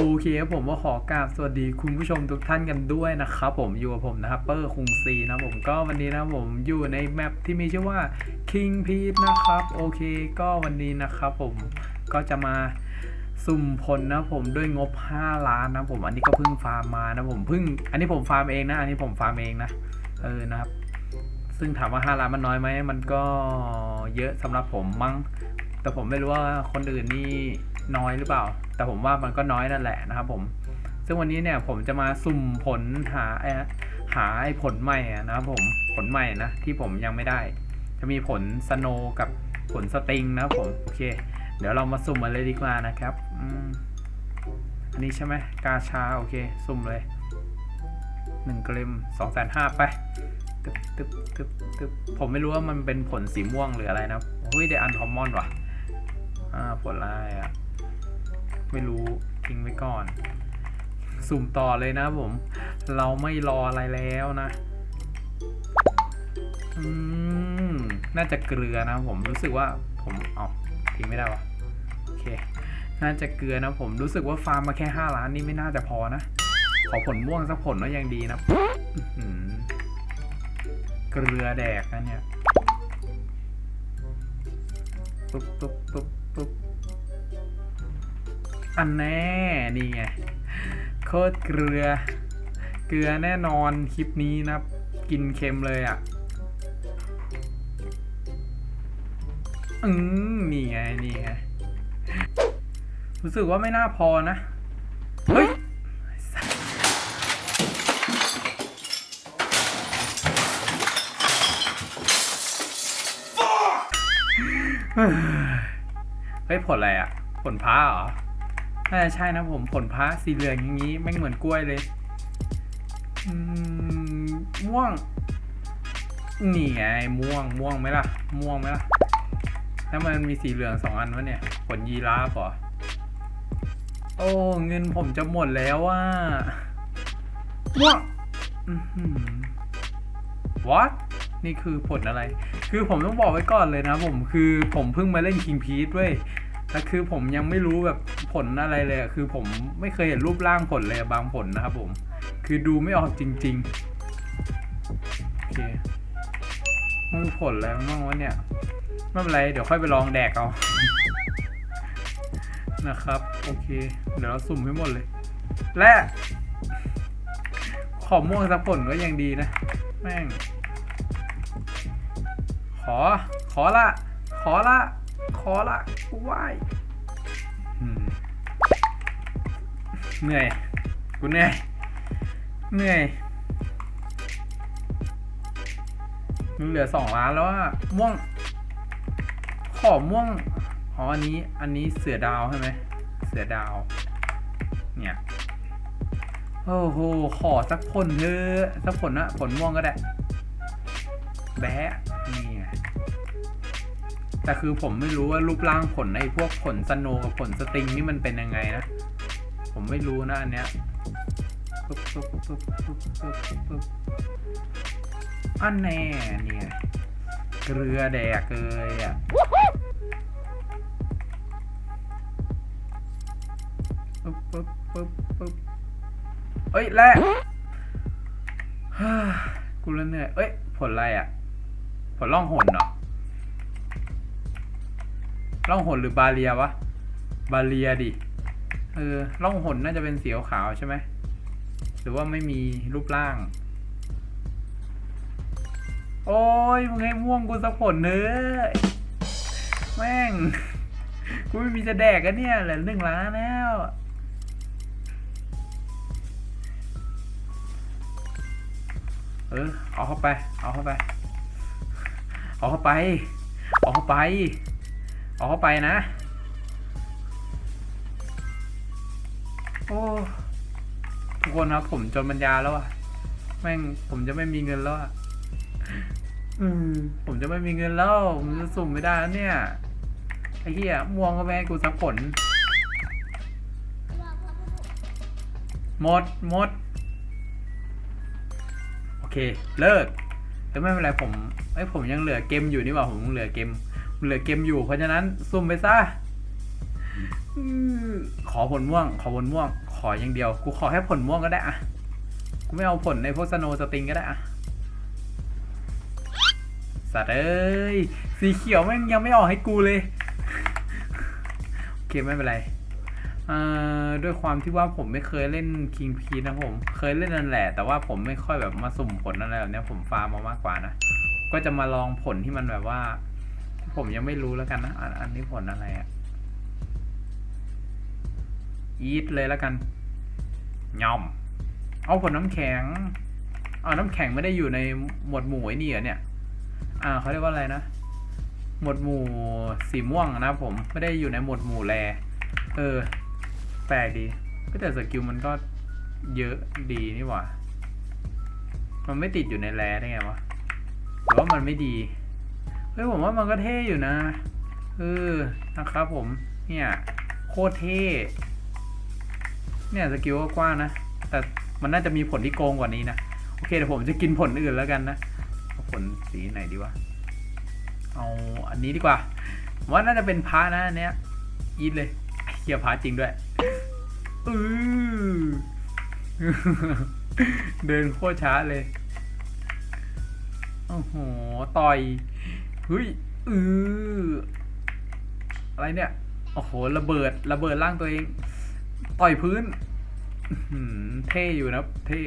โอเคครับผมก็ขอกราบสวัสดีคุณผู้ชมทุกท่านกันด้วยนะครับผมอยู่กับผมนะครับเปอร์คุงซีนะผมก็วันนี้นะผมอยู่ในแมปที่มีชื่อว่า King p e t นะครับโอเคก็วันนี้นะครับผมก็จะมาสุ่มผลนะผมด้วยงบ 5 ล้านนะผมอันนี้ก็เพิ่งฟาร์มมานะผมเพิ่ง อันนี้ผมฟาร์มเองนะอันนี้ผมฟาร์มเองนะเออนะครับซึ่งถามว่า 5 ล้านมันน้อยไหมมันก็เยอะสำหรับผมมั้งแต่ผมไม่รู้ว่าคนอื่นนี่ น้อยหรือเปล่า แต่ผมว่ามันก็น้อยนั่นแหละนะครับผม ซึ่งวันนี้เนี่ยผมจะมาสุ่มผลหาหาไอ้ผลใหม่นะครับผมผลใหม่นะที่ผมยังไม่ได้ จะมีผลสโนกับผลสติงนะครับผมโอเค เดี๋ยวเรามาสุ่มมาเลยดีกว่านะครับอืมอันนี้ใช่ไหมกาชาโอเค สุ่มเลยหนึ่งกลิมสองแสนห้าไปตึ๊บตึ๊บตึ๊บตึ๊บผมไม่รู้ว่ามันเป็นผลสีม่วงหรืออะไรนะโอ้ยได้อันคอมมอนว่ะอ่าผลอะไรอะ ไม่รู้ทิ้งไว้ก่อน สุ่มต่อเลยนะผม เราไม่รออะไรแล้วนะอืมน่าจะเกลือนะผมรู้สึกว่าผมเอาทิ้งไม่ได้วะโอเค น่าจะเกลือนะผมรู้สึกว่าฟาร์มมาแค่ 5 ล้านนี่ไม่น่าจะพอนะขอผลม่วงสักผลก็ยังดีนะเกลือแดกนะเนี่ยปุ๊บปุ๊บปุ๊บปุ๊บ อันแน่นี่ไงโคตรเกลือ เกลือแน่นอนคลิปนี้นะกินเค็มเลยอะ่ะอืมนี่ไงนี่ไงรู้สึกว่าไม่น่าพอนะ เฮ้ยเฮ้ยผลอะไรอะ่ะ ผลพ้าเหรอ น่าจะใช่นะผมผลพ้าสีเหลืองอย่างนี้ไม่เหมือนกล้วยเลย อืมม่วง นี่ไงม่วงม่วงไหมล่ะ ม่วงไหมล่ะแล้วมันมีสีเหลืองสองอันวะเนี่ย ผลยีราฟเหรอ โอ้ เงินผมจะหมดแล้วว่าม่วง what นี่คือผลอะไร คือผมต้องบอกไว้ก่อนเลยนะผมคือผมเพิ่งมาเล่น King p e a ด้วยแต่คือผมยังไม่รู้แบบ ผลอะไรเลยคือผมไม่เคยเห็นรูปร่างผลเลยบางผลนะครับผม คือดูไม่ออกจริงๆ โอเคมันคือผลอะไรบ้างวะเนี่ย ไม่เป็นไร เดี๋ยวค่อยไปลองแดกเอา นะครับ โอเค เดี๋ยวเราสุ่มให้หมดเลย และขอม่วงสักผลก็ยังดีนะ แม่ง ขอ ขอละ ขอละ ขอละกูไหว เหนื่อย กูเหนื่อย เหนื่อย มันเหลือสองล้านแล้วอะม่วง ขอม่วง อ๋อ อันนี้ อันนี้เสือดาวใช่ไหม เสือดาว เนี่ย โอ้โห ขอสักผลเถอะสักผลนะผลม่วงก็ได้ แบะนี่ไงแต่คือผมไม่รู้ว่ารูปร่างผลไอ้พวกผลสโนว์กับผลสตริงนี่มันเป็นยังไงนะ ผมไม่รู้นะอันเนี้ยปึ๊บปึ๊บปึ๊บปึ๊บปึ๊บปึ๊บอันแน่เนี่ยเกลือแดกเลยอะปึ๊บปึ๊บปึ๊บปึ๊บเอ้ยแรกฮ่ากูละเหนื่อยเอ้ย ผลอะไรอะ ผลล่องหนเหรอล่องหนหรือบาเลียวะ บาเลียดิ เออล่องหนน่าจะเป็นสีขาวใช่ไหมหรือว่าไม่มีรูปร่าง โอ้ยมึงให้ม่วงกูสักผลเนื้อแม่งกูไม่มีจะแดกกันเนี่ยเหลือหนึ่งล้านแล้วเออเอาเข้าไป เอาเข้าไป เอาเข้าไป เอาเข้าไป เอาเข้าไปนะ โอ้ทุกคนครับผมจนปัญญาแล้วอะแม่งผมจะไม่มีเงินแล้วอะอืม ผมจะไม่มีเงินแล้ว ผมจะสุ่มไม่ได้แล้วเนี่ย ไอ้เหี้ยม่วงก็ไม่ให้กูสักผลหมดหมด โอเค เลิก แต่ไม่เป็นไรผมไอ้ยผมยังเหลือเกมอยู่นี่หว่าผมยังเหลือเกมเหลือเกมอยู่เพราะฉะนั้นซุ่มไปซะอืม ขอผลม่วง ขอผลม่วง ขออย่างเดียว กูขอแค่ผลม่วงก็ได้อะกูไม่เอาผลในพวกสโนสติงก็ได้อะสัตว์เอ้ย สีเขียวแม่งยังไม่ออกให้กูเลย โอเคไม่เป็นไรเอ่อด้วยความที่ว่าผมไม่เคยเล่น King p ีนะผม เคยเล่นนั่นแหละ แต่ว่าผมไม่ค่อยแบบมาสุ่มผลอะไรแบบเนี้ยผมฟาร์มมามากกว่านะ ก็จะมาลองผลที่มันแบบว่า ผมยังไม่รู้แล้วกันนะ อันอันนี้ผลอะไรอะ อีทเลยแล้วกันย่อม เอาผลน้ำแข็ง เอาน้ำแข็งไม่ได้อยู่ในหมวดหมู่ไอ้นี่เหรอเนี่ย อ่าเขาเรียกว่าอะไรนะ หมวดหมู่สีม่วงนะผม ไม่ได้อยู่ในหมวดหมู่แรเออ แปลกดี ก็แต่สกิลมันก็เยอะดีนี่หว่า มันไม่ติดอยู่ในแรได้ไงวะหรือว่ามันไม่ดี เฮ้ยผมว่ามันก็เท่อยู่นะ เออ นะครับผม เนี่ย โคตรเท่ เนี่ยสกิลก็กว้างนะ แต่มันน่าจะมีผลที่โกงกว่านี้นะ โอเคเดี๋ยวผมจะกินผลอื่นแล้วกันนะผลสีไหนดีวะ เอาอันนี้ดีกว่ามว่าน่าจะเป็นพระนะอันเนี้ยยีดเลยเฮียพระจริงด้วยอือเดินโคตรช้าเลย โอ้โห ต่อยเฮ้ยอืออะไรเนี่ย โอ้โห ระเบิด ระเบิดร่างตัวเอง ต่อยพื้นเท่อยู่นะเท่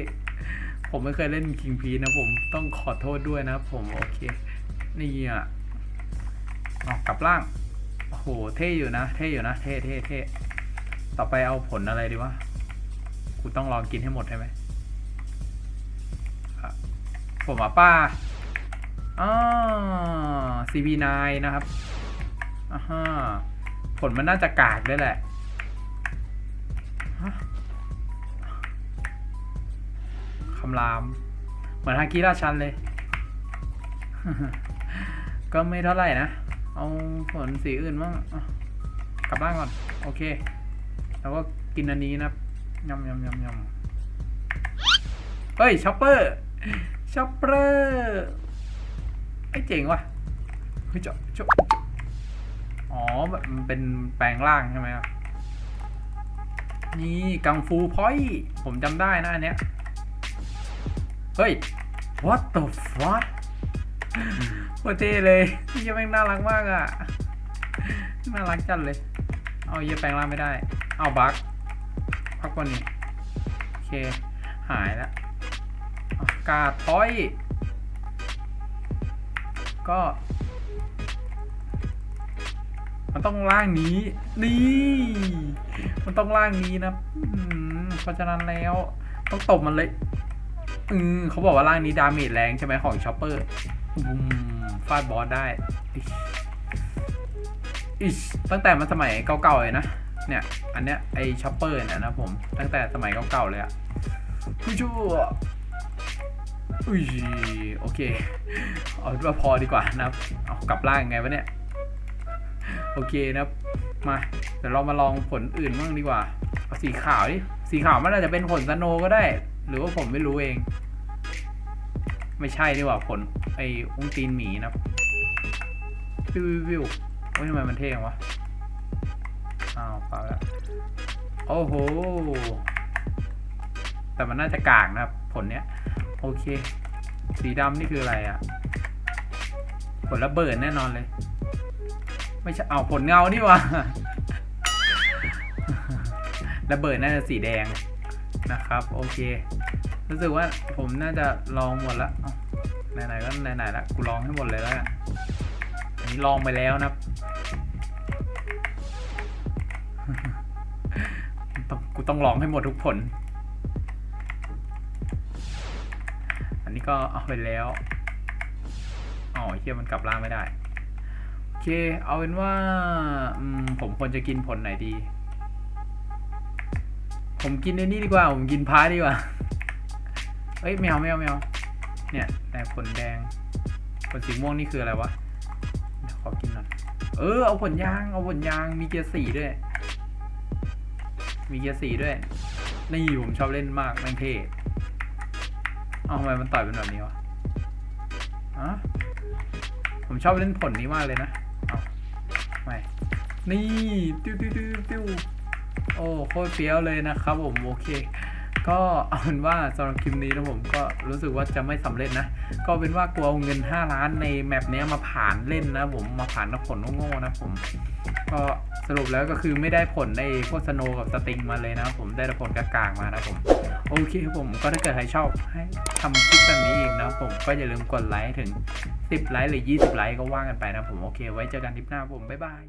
ผมไม่เคยเล่นคิงพีนะผมต้องขอโทษด้วยนะผมโอเค นี่อะออกกลับล่างโอ้โหเท่อยู่นะ เท่อยู่นะ เท่เท่เท่ต่อไปเอาผลอะไรดีวะกูต้องลองกินให้หมดใช่ไหมผมอะป้าอ่า CP9 นะครับอ่าผลมันน่าจะกากได้แหละ คำราม เหมือนฮากิราชันเลย ก็ไม่เท่าไหร่นะ เอาผลสีอื่นบ้างกลับบ้านก่อน โอเค แล้วก็กินอันนี้นะยำยำยำยำเฮ้ยช็อปเปอร์ช็อปเปอร์ไอ้เจ๋งว่ะเฮ้ยเจาะเจาะเจาะอ๋อแบบมันเป็นแปลงร่างใช่ไหมครับ นี่กังฟูพอยผมจำได้นะอันเนี้ย เฮ้ย what the fuck โคตรเท่เลยนี่ยังแม่งน่ารักมากอะ น่ารักจัดเลย เอาเยี่ยแปลงร่างไม่ได้ เอาบักพักก่อนนี่โอเค หายแล้วกาดทอย ก็ มันต้องล่างนี้นี่ มันต้องล่างนี้นะอืมเพราะฉะนั้นแล้วต้องตบมันเลยอืมเขาบอกว่าร่างนี้ดาเมจแรงใช่ไหมของชอปเปอร์อืมฟาดบอสได้อิชตั้งแต่มันสมัยเก่าๆเลยนะ เนี่ย อันเนี้ยไอชอปเปอร์เนี่ยนะผม ตั้งแต่สมัยเก่าๆเลยอะผู้ชั่วอุ้ยโอเค เอาว่าพอดีกว่านะเอากลับล่างยังไงวะเนี่ย โอเคนะครับมาเดี๋ยวเรามาลองผลอื่นบ้างดีกว่าเอาสีขาวดิสีขาวมันอาจจะเป็นผลสโนก็ได้ หรือว่าผมไม่รู้เอง ไม่ใช่ดีกว่าผลไอ้อุ้งตีนหมีนะครับวิววิววิวโอ้ยทำไมมันเท่งวะอ้าวเปล่าแล้วโอ้โหแต่มันน่าจะกากนะครับ ผลเนี้ย โอเค สีดำนี่คืออะไรอะผลระเบิดแน่นอนเลย ไม่ใช่เอาผลเงานี่วะระเบิดน่าจะสีแดงนะครับ โอเค รู้สึกว่าผมน่าจะลองหมดละไหนๆก็ไหนๆละกูลองให้หมดเลยแล้วอันนี้ลองไปแล้วนะกูต้องลองให้หมดทุกผล อันนี้ก็เอาไปแล้วอ๋อเฮียมันกลับล่างไม่ได้ เค เอาเป็นว่าอืมผมควรจะกินผลไหนดี ผมกินไอ้นี่ดีกว่า ผมกินพาดีกว่า เอ้ยไม่เอาไม่เอาไม่เนี่ย แต่ผลแดง ผลสีม่วงนี่คืออะไรวะ ขอกินหน่อย เออ เอาผลยาง เอาผลยาง มีเกียร์สี่ด้วย มีเกียร์สี่ด้วย นี่ผมชอบเล่นมากแม่งเท่เอาทำไมมันต่อยเป็นแบบนี้วะอะผมชอบเล่นผลนี้มากเลยนะ ไม่นี่ ติ้วติ้วติ้วติ้วโออ้โคตรเฟี้ยวเลยนะครับผม โอเค ก็เอาเป็นว่าสำหรับคลิปนี้นะผมก็รู้สึกว่าจะไม่สำเร็จนะ ก็เป็นว่ากลัวเอาเงิน 5 ล้านในแมปนี้มาผ่านเล่นนะผมมาผ่านนักผลโง่ๆนะผม ก็สรุปแล้วก็คือไม่ได้ผลในพวกสโนกับสติงมาเลยนะผมได้ผลกากางๆมานะผมโอเคผมก็ถ้าเกิดใครชอบให้ทำคลิปแบบนี้อีกนะผมก็อย่าลืมกดไลค์ถึง 10 ไลค์หรือ 20 ไลค์ก็ว่ากันไปนะผมโอเค ไว้เจอกันคลิปหน้าผมบ๊ายบาย